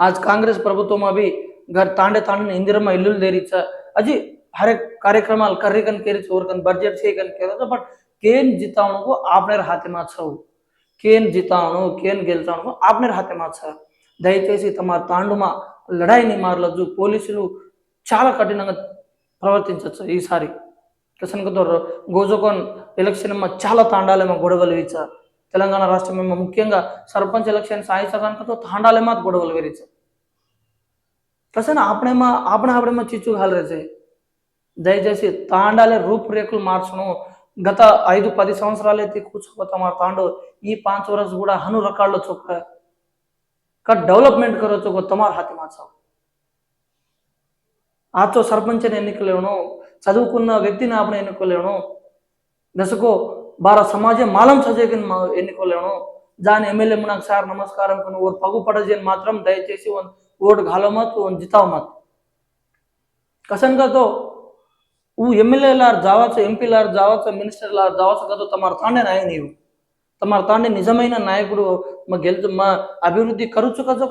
आज काँग्रेस ప్రభుత్వమవి తాండే తాండే ఇందిరమ్మ ఇల్లులు తెరిచా అది హరేక్ కార్యక్రమాలు కర్రీకన్ కేరిచి ఓర్కన్ బడ్జెట్ చేయకన్ కేరచ బట్ కేన్ జితావణకు ఆప్నేర్ హాతిమా చవు కేన్ జితావణు కేన్ గెలిచావణకు ఆప్నేర్ హాతిమా చ దయచేసి తమ తాండుమా లడాయిని మార్లొద్దు పోలీసులు చాలా కఠినంగా ప్రవర్తించవచ్చు ఈసారి కిషన్ గోజోకోన్ ఎలక్షన్ చాలా తాండాలేమో గొడవలు ఇచ్చారు తెలంగాణ రాష్ట్రం మేము ముఖ్యంగా సర్పంచ్ ఎలక్షన్ సాయి సగానికతో తాండాలేమాత్ గొడవలు వేరే ప్రసన్న ఆపణేమా ఆపణ ఆపడేమో చిచ్చు కాలరేసాయి దయచేసి తాండాలే రూపురేఖలు మార్చను. గత ఐదు పది సంవత్సరాలు అయితే కూర్చోపోతాం ఆ తాండు. ఈ పాంచ్ వరస్ కూడా హను రకాల్లో చొక్క. డెవలప్మెంట్ కరో చొక్క తమార్ హాతి మార్చావు. ఆతో సర్పంచ్ ఎన్నికలేను చదువుకున్న వ్యక్తిని ఆపణ ఎన్నికలేను దశకో ಬಾರ ಸಮಾಜ ಮಾಲಮ್ ಸಜೆಗಿನ ಮಾ ಎನ್ನಿಕೊಳ್ಳೋಣ ಜಾನ್ ಎಮ್ ಎಲ್ ಎ ಮುನಾಗ ಸಾರ್ ನಮಸ್ಕಾರ ಅನ್ಕೊಂಡು ಅವ್ರು ಪಗು ಪಡಜೇನು ಮಾತ್ರ దయచేసి ಒಂದು ఓటు ఘాలో మత్ ಒಂದು జితావు మత్ కసన్గాతో ఊ ఎమ్మెల్యేలారు జావచ్చు ఎంపీలారు జావచ్చు మినిస్టర్లారు జావచ్చు కదా తమరు తాండే నాయ నీవు. తమరు తాండే నిజమైన నాయకుడు మా గెలుచు మా అభివృద్ధి ఖర్చు కదా